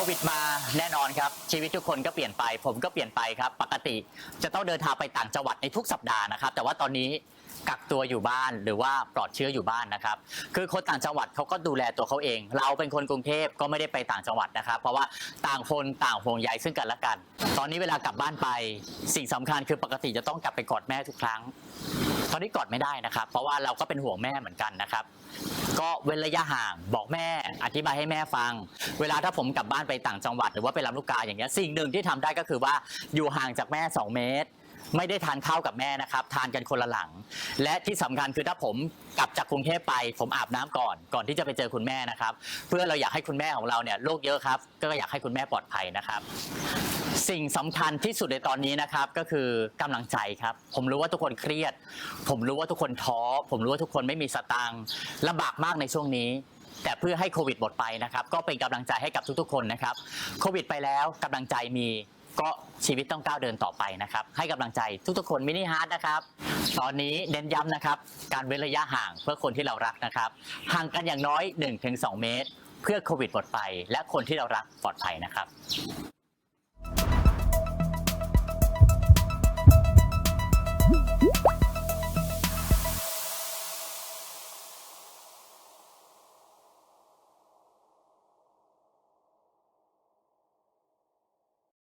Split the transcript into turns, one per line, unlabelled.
ควิดมาแน่นอนครับชีวิตทุกคนก็เปลี่ยนไป ผมก็เปลี่ยนไปครับ ปกติจะต้องเดินทางไปต่างจังหวัดในทุกสัปดาห์นะครับ แต่ว่าตอนนี้กักตัวอยู่บ้านหรือว่าปลอดเชื้ออยู่บ้านนะครับ คือคนต่างจังหวัดเขาก็ดูแลตัวเขาเอง เราเป็นคนกรุงเทพก็ไม่ได้ไปต่างจังหวัดนะครับ เพราะว่าต่างคนต่างห่วงใยซึ่งกันและกัน ตอนนี้เวลากลับบ้านไป สิ่งสำคัญคือปกติจะต้องกลับไปกอดแม่ทุกครั้ง ตอนนี้กอดไม่ได้นะครับ เพราะว่าเราก็เป็นห่วงแม่เหมือนกันนะครับ ก็เว้นระยะห่างบอกแม่ ธิบายให้แม่ฟัง เวลาถ้าผมกลับบ้านไปต่างจังหวัดหรือว่าไปรับลูกกาอย่างเงี้ยสิ่งหนึ่งที่ทำได้ก็คือว่าอยู่ห่างจากแม่ 2 เมตร ไม่ได้ทานข้าวกับแม่นะครับ ทานกันคนละหลัง และที่สำคัญคือถ้าผมกลับจากกรุงเทพไป ผมอาบน้ำก่อนก่อนที่จะไปเจอคุณแม่นะครับ เพื่อเราอยากให้คุณแม่ของเราเนี่ยโรคเยอะครับ ก็อยากให้คุณแม่ปลอดภัยนะครับ สิ่งสำคัญที่สุดในตอนนี้นะครับก็คือกำลังใจครับ ผมรู้ว่าทุกคนเครียด ผมรู้ว่าทุกคนท้อ ผมรู้ว่าทุกคนไม่มีสตางค์ลำบากมากในช่วงนี้ แต่เพื่อให้โควิดหมดไปนะครับ ก็เป็นกำลังใจให้กับทุกๆคนนะครับ โควิดไปแล้วกำลังใจมีก็ชีวิตต้องก้าวเดินต่อไปนะครับ ให้กำลังใจทุกๆคนมินิฮาร์ดนะครับ ตอนนี้เน้นย้ำนะครับ การเว้นระยะห่างเพื่อคนที่เรารักนะครับ ห่างกันอย่างน้อย 1-2 เมตร เพื่อโควิดหมดไป และคนที่เรารักปลอดภัยนะครับ